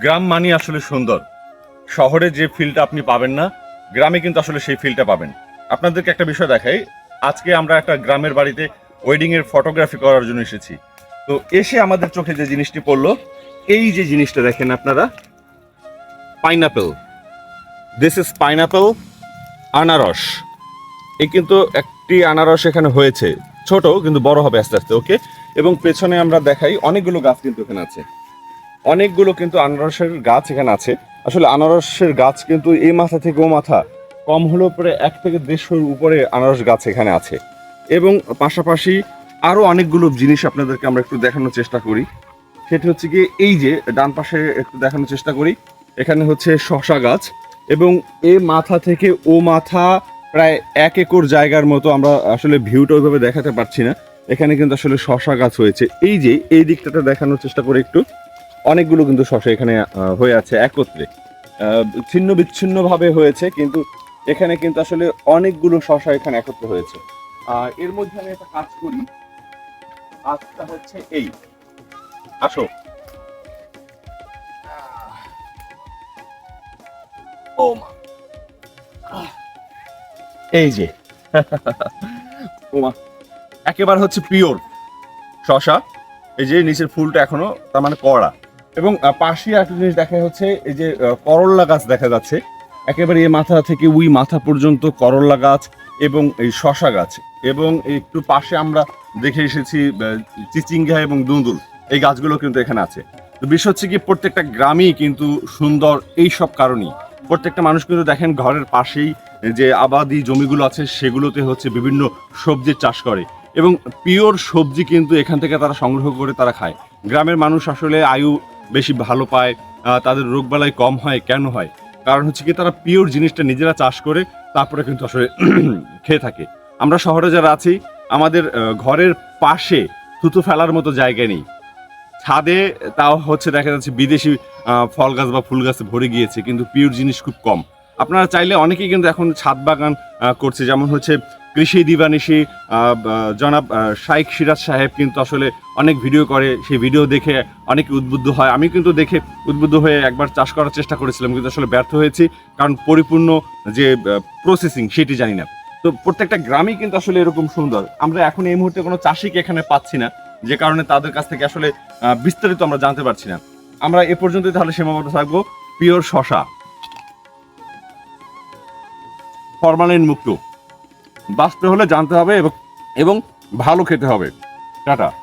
গ্রাম মানি আসলে সুন্দর। শহরে যে ফিলটা আপনি পাবেন না, গ্রামে কিন্তু আসলে সেই ফিলটা পাবেন। আপনাদেরকে একটা বিষয় দেখাই, আজকে আমরা একটা গ্রামের বাড়িতে ওয়েডিং এর ফটোগ্রাফি করার জন্য এসেছি। তো এসে আমাদের চোখে যে জিনিসটি পড়ল, এই যে জিনিসটা দেখেন আপনারা পাইনাপেল দিস ইজ পাইনাপেল আনারস। এই কিন্তু একটি আনারস এখানে হয়েছে। ছোট, কিন্তু বড় হবে আস্তে আস্তে ওকে এবং পেছনে আমরা দেখাই, অনেকগুলো গাছ কিন্তু এখানে আছে। অনেকগুলো কিন্তু আনারসের গাছ এখানে আছে। আসলে আনারসের গাছ কিন্তু এই মাথা থেকে ও মাথা কম হলেও পরে এক থেকে দেড়শোর উপরে আনারস গাছ এখানে আছে। এবং পাশাপাশি আরও অনেকগুলো জিনিস আপনাদেরকে আমরা একটু দেখানোর চেষ্টা করি। সেটি হচ্ছে কি এই যে ডান পাশে একটু দেখানোর চেষ্টা করি। এখানে হচ্ছে শশা গাছ এবং এ মাথা থেকে ও মাথা প্রায় এক একর জায়গার মতো আমরা আসলে ভিউটা ওইভাবে দেখাতে পারছি না। এখানে কিন্তু আসলে শশা গাছ হয়েছে। এই যে এই দিকটাতে দেখানোর চেষ্টা করে একটু। অনেকগুলো কিন্তু শশা এখানে হয়ে আছে একত্রে। ছিন্ন বিচ্ছিন্ন ভাবে হয়েছে কিন্তু এখানে কিন্তু আসলে অনেকগুলো শশা এখানে একত্র হয়েছে। আর এর মধ্যে আমি একটা কাজ করি। কাজটা হচ্ছে এই। আসো। ও মা। এই যে। ওমা একেবারে হচ্ছে পিওর শশা। এই যে নিচের ফুলটা এখনও তার মানে কড়া। এবং পাশে একটা জিনিস দেখা হচ্ছে এই যে করল্লা গাছ দেখা যাচ্ছে। একেবারে এই মাথা থেকে উই মাথা পর্যন্ত করল্লা গাছ এবং এই শশা গাছ। এবং একটু পাশে আমরা দেখে এসেছি চিচিঙ্গা এবং দুন্দুল। এই গাছগুলো কিন্তু এখানে আছে। তো বিশ্ব হচ্ছে কি, প্রত্যেকটা গ্রামই কিন্তু সুন্দর এই সব কারণেই। প্রত্যেকটা মানুষ কিন্তু দেখেন ঘরের পাশেই যে আবাদি জমিগুলো আছে, সেগুলোতে হচ্ছে বিভিন্ন সবজির চাষ করে। এবং পিওর সবজি কিন্তু এখান থেকে তারা সংগ্রহ করে তারা খায়। গ্রামের মানুষ আসলে আয়ু বেশি ভালো পায় তাদের রোগবালাই কম হয়, কেন হয়? কারণ হচ্ছে কি তারা পিওর জিনিসটা নিজেরা চাষ করে, তারপরে কিন্তু আসলে খেয়ে থাকে। আমরা শহরে যারা আছি, আমাদের ঘরের পাশে থুতু ফেলার মতো জায়গা নেই। ছাদে তাও হচ্ছে দেখা যাচ্ছে বিদেশি ফল গাছ বা ফুল গাছে ভরে গিয়েছে, কিন্তু পিওর জিনিস খুব কম। আপনারা চাইলে অনেকেই কিন্তু এখন ছাদ বাগান করছে, যেমন হচ্ছে কৃষি দিবানিশি জনাব শাইখ সিরাজ সাহেব কিন্তু আসলে অনেক ভিডিও করে, সেই ভিডিও দেখে অনেক উদ্বুদ্ধ হয়। আমি কিন্তু দেখে উদ্বুদ্ধ হয়ে একবার চাষ করার চেষ্টা করেছিলাম, কিন্তু আসলে ব্যর্থ হয়েছি, কারণ পরিপূর্ণ যে প্রসেসিং সেটি জানি না। তো প্রত্যেকটা গ্রামই কিন্তু আসলে এরকম সুন্দর। আমরা এখন এই মুহূর্তে কোনো চাষিকে এখানে পাচ্ছি না, যে কারণে তাদের কাছ থেকে আসলে বিস্তারিত আমরা জানতে পারছি না। আমরা এ পর্যন্তই তাহলে সীমাবদ্ধ থাকব। পিওর শশা। ফরমালিন মুক্ত। বাঁচতে হলে জানতে হবে এবং ভালো খেতে হবে। টাটা।